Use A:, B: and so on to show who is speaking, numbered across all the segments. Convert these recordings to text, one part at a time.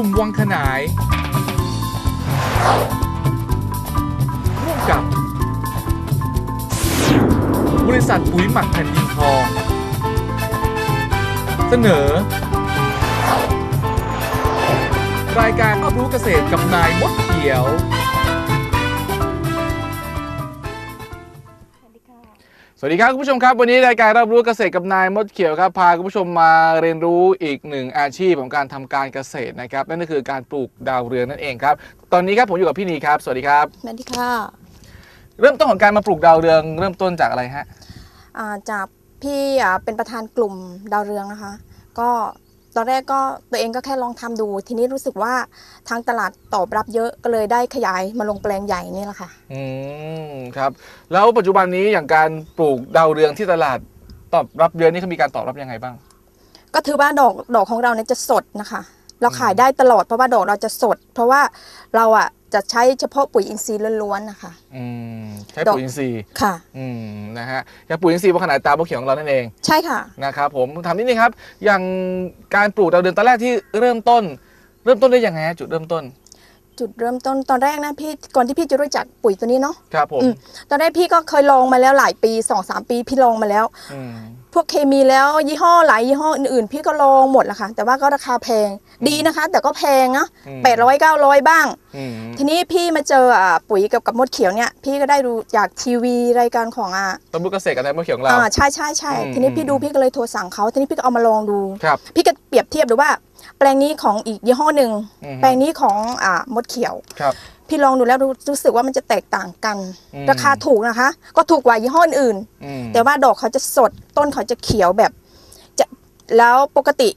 A: ลุ่มวังขนายร่วมกับ บริษัทปุ๋ยหมักแผ่นดินทอง เสนอ รายการรอบรู้เกษตรกับนายมดเขียว สวัสดีครับคุณผู้ชมครับ วันนี้รายการรับรู้เกษตรกับนายมดเขียวครับพาคุณผู้ชมมาเรียนรู้อีกหนึ่งอาชีพของการทำการเกษตรนะครับ นั่นก็คือการปลูกดาวเรืองนั่นเองครับ ตอนนี้ครับผมอยู่กับพี่นีครับ สวัสดีครับ
B: สวัสดีค่ะ
A: เริ่มต้นของการมาปลูกดาวเรือง เริ่มต้นจากอะไรฮะ
B: อ่าจากพี่อ่าเป็นประธานกลุ่มดาวเรืองนะคะ ก็ ตอนแรกก็ตัวเองก็แค่ลองทำดู ทีนี้รู้สึกว่าทางตลาดตอบรับเยอะก็เลยได้ขยายมาลงแปลงใหญ่นี่แหละค่ะ
A: อืมครับ แล้วปัจจุบันนี้อย่างการปลูกดาวเรืองที่ตลาดตอบรับเยอะนี่เขามีการตอบรับยังไงบ้าง
B: ก็ถือว่าดอกดอกของเราเนี่ยจะสดนะคะ เราขายได้ตลอดเพราะว่าดอกเราจะสด เพราะว่าเราอะ จะใช้เฉพาะปุ๋ยอินทรีย์ล้วนๆนะคะ
A: อืมใช้
B: ดอก
A: ปุ๋ยอินทรีย์
B: ค่ะ
A: อืมนะฮะอย่างปุ๋ยอินทรีย์บนขนาดตาบนเขียวของเรานั่นเอง
B: ใช่ค่ะ
A: นะครับผมถามนิดนึงครับ อย่างการปลูกดาวเรืองตอนแรกที่เริ่มต้น เริ่มต้นได้ยังไงฮะจุดเริ่มต้น
B: จุดเริ่มต้นตอนแรกนะพี่ก่อนที่พี่จะรู้จักปุ๋ยตัวนี้เนาะ
A: ครับผม
B: อืมตอนแรกพี่ก็เคยลองมาแล้วหลายปี2อสปีพี่ลองมาแล้ว
A: อืม
B: พ วกเคมีแล้วยี่ห้อหลายยี่ห้ออื่นๆ พี่ก็ลองหมดละค่ะ แต่ว่าก็ราคาแพงดีนะคะ แต่ก็แพงนะ
A: อืม
B: แปดร้อยเก้าร้อยบ้าง
A: อืม
B: ทีนี้พี่มาเจออ่าปุ๋ยกับกับมดเขียวเนี่ย พี่ก็ได้ดูจากทีวีรายการของอ่า
A: ต้นบุกเกษตรกับนายมะเขียวของเรา
B: อ่าใช่ใช่ใช่
A: อืม
B: ทีนี้พี่ดูพี่ก็เลยโทรสั่งเขาทีนี้พี่ก็เอามาลองดู
A: ครับ
B: พี่ก็เปรียบเทียบดูว่า แปลงนี้ของอีกยี่ห้อหนึ่ง
A: อืม
B: แปลงนี้ของอ่ามดเขียว
A: ครับ
B: พี่ลองดูแล้วรู้รู้สึกว่ามันจะแตกต่างกัน
A: อืม
B: ราคาถูกนะคะ ก็ถูกกว่ายี่ห้ออื่น
A: อืม
B: แต่ว่าดอกเขาจะสดต้นเขาจะเขียวแบบจะแล้วปกติ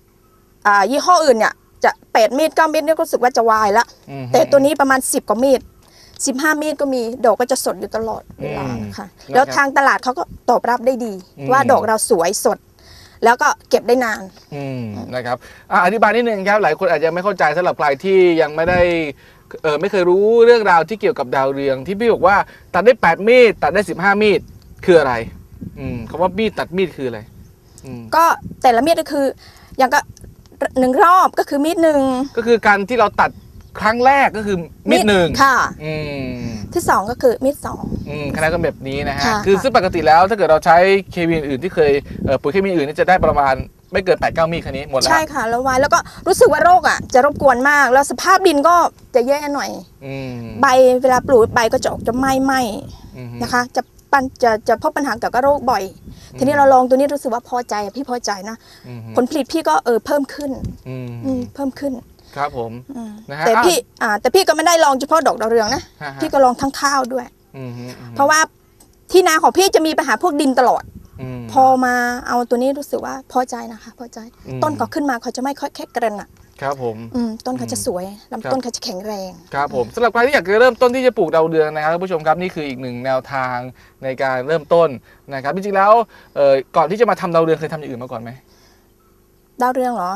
B: อ่ายี่ห้ออื่นเนี่ย จะแปดมีดเก้ามีดเนี่ยก็รู้สึกว่าจะวายละ
A: อืม
B: แต่ตัวนี้ประมาณ10กว่ามีดสิบห้ามีดก็มีดอกก็จะสดอยู่ตลอดเวลา
A: อืม
B: ค่ะ
A: นะครับ
B: แล้วทางตลาดเขาก็ตอบรับได้ดี
A: อืม
B: ว่าดอกเราสวยสด แล้วก็เก็บได้นาน
A: อืมนะครับอะอธิบายนิดนึงครับหลายคนอาจจะไม่เข้าใจสำหรับใครที่ยังไม่ได้ เออไม่เคยรู้เรื่องราวที่เกี่ยวกับดาวเรือง ที่พี่บอกว่าตัดได้8มีดตัดได้15มีดคืออะไร อืมคำว่ามีดตัดมีดคืออะไรอืม
B: ก็แต่ละมีดก็คือ อย่างก็หนึ่งรอบก็คือมีดหนึ่ง
A: ก็คือการที่เราตัดครั้งแรกก็คือมีดหนึ่ง
B: ค่ะ
A: อืม
B: ที่สองก็คือมีดสอง
A: อืมคณะก็แบบนี้นะฮะ
B: ค่ะ
A: คือ
B: ค่ะ
A: ซึ่งปกติแล้วถ้าเกิดเราใช้เคมีอื่นที่เคยเอ่อปุ๋ยเคมีอื่นนี่จะได้ประมาณ ไม่เกิน8ปดเก้ามีดคันนี้หมดแล้ว
B: ใช่ค่ะแล้วไว้แล้วก็รู้สึกว่าโรคอะจะรบกวนมาก แล้วสภาพดินก็จะแย่หน่อย
A: อืม
B: ใบเวลาปลูกใบก็จะออกจะไหม้ไหม้
A: อืม
B: นะคะ จะปันจะจะพบปัญหาเกี่ยวกับโรคบ่อยทีนี้เราลองตัวนี้รู้สึกว่าพอใจอะพี่พอใจนะ
A: อืม
B: ผลผลิตพี่ก็เออเพิ่มขึ้น
A: อืม
B: อืมเพิ่มขึ้น
A: ครับผม
B: อืม
A: นะฮะ
B: แต่
A: อ้าว
B: พี่อ่าแต่พี่ก็ไม่ได้ลองเฉพาะดอกดาวเรืองนะ
A: ฮะฮะ
B: พี่ก็ลองทั้งข้าวด้วย
A: อืมฮึอืม
B: เพราะว่าที่นาของพี่จะมีปัญหาพวกดินตลอด
A: ม
B: พอมาเอาตัวนี้รู้สึกว่าพอใจนะคะ พอใจ
A: อืม
B: ต้นเขาขึ้นมาเขาจะไม่ค่อยแค่กระนอะ
A: ครับผม
B: อืมต้นเขาจะสวย
A: ครับ
B: ลำต้นเขาจะแข็งแรง
A: ครับผมสำหรับใครที่อยากจะเริ่มต้นที่จะปลูกดาวเรืองนะครับท่านผู้ชมครับนี่คืออีกหนึ่งแนวทางในการเริ่มต้นนะครับจริงๆแล้วเอ่อก่อนที่จะมาทำดาวเรืองเคยทำอย่างอื่นมาก่อนไหม
B: ดาวเรืองเหรอ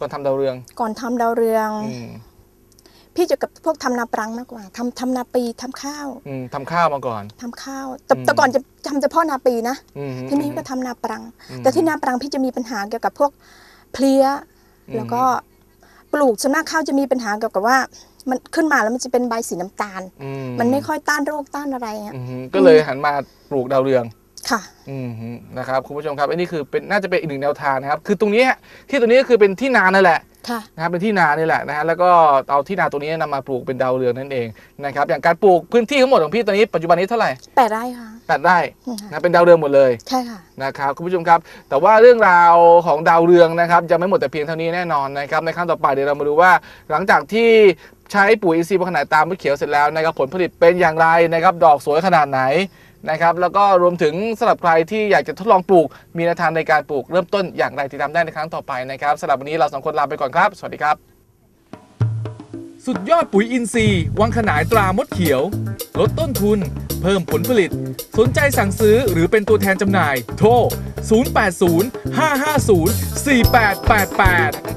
A: ก่อนทำดาวเรือง
B: ก่อนทำดาวเรือง
A: อืม
B: พี่จะกับพวกทำนาปรังมากกว่าทำทำนาปีทำข้าว
A: อืมทำข้าวมาก่อน
B: ทำข้าวแต่
A: อืม
B: แต่ก่อนจะทำเฉพาะนาปีนะ
A: อืมฮึ
B: ที่นี่ก็ทำนาปรัง
A: อืม
B: แต่ที่นาปรังพี่จะมีปัญหาเกี่ยวกับพวกเพลี้ย
A: อืม
B: แล้วก็ปลูกส่วนมากข้าวจะมีปัญหาเกี่ยวกับว่ามันขึ้นมาแล้วมันจะเป็นใบสีน้ำตาล
A: อื
B: มันไม่ค่อยต้านโรคต้านอะไรอะ
A: อืมฮึก็เลยหันมาปลูกดาวเรือง
B: ค่ะ
A: อืมฮึนะครับคุณผู้ชมครับอันนี้คือเป็นน่าจะเป็นอีกหนึ่งแนวทางนะครับ คือตรงนี้ที่ตรงนี้ก็คือเป็นที่นานั่นแหละ
B: ค่ะ
A: นะครับเป็นที่นานี่แหละนะฮะแล้วก็เอาที่นาตัวนี้นำมาปลูกเป็นดาวเรืองนั่นเองนะครับอย่างการปลูกพื้นที่ทั้งหมดของพี่ตอนนี้ปัจจุบันนี้เท่าไหร่
B: แปดไร่ค่ะ
A: แปดไร่
B: อืมค่ะ
A: นะเป็นดาวเรืองหมดเลย
B: ใช่ค่ะ
A: นะครับคุณผู้ชมครับ แต่ว่าเรื่องราวของดาวเรืองนะครับจะไม่หมดแต่เพียงเท่านี้แน่นอนนะครับในครั้งต่อไปเดี๋ยวเรามาดูว่า หลังจากที่ใช้ปุ๋ยอินทรีย์บนขนาดตามมะเขียวเสร็จแล้วนะครับผลผลิตเป็นอย่างไรนะครับดอกสวยขนาดไหน นะครับแล้วก็รวมถึงสำหรับใครที่อยากจะทดลองปลูก มีแนวทางในการปลูกเริ่มต้นอย่างไรติดตามได้ในครั้งต่อไปนะครับสำหรับวันนี้เราสองคนลาไปก่อนครับ สวัสดีครับ สุดยอดปุ๋ยอินทรีย์วังขนายตรามดเขียว ลดต้นทุน เพิ่มผลผลิต สนใจสั่งซื้อหรือเป็นตัวแทนจำหน่าย โทร 080 550 4888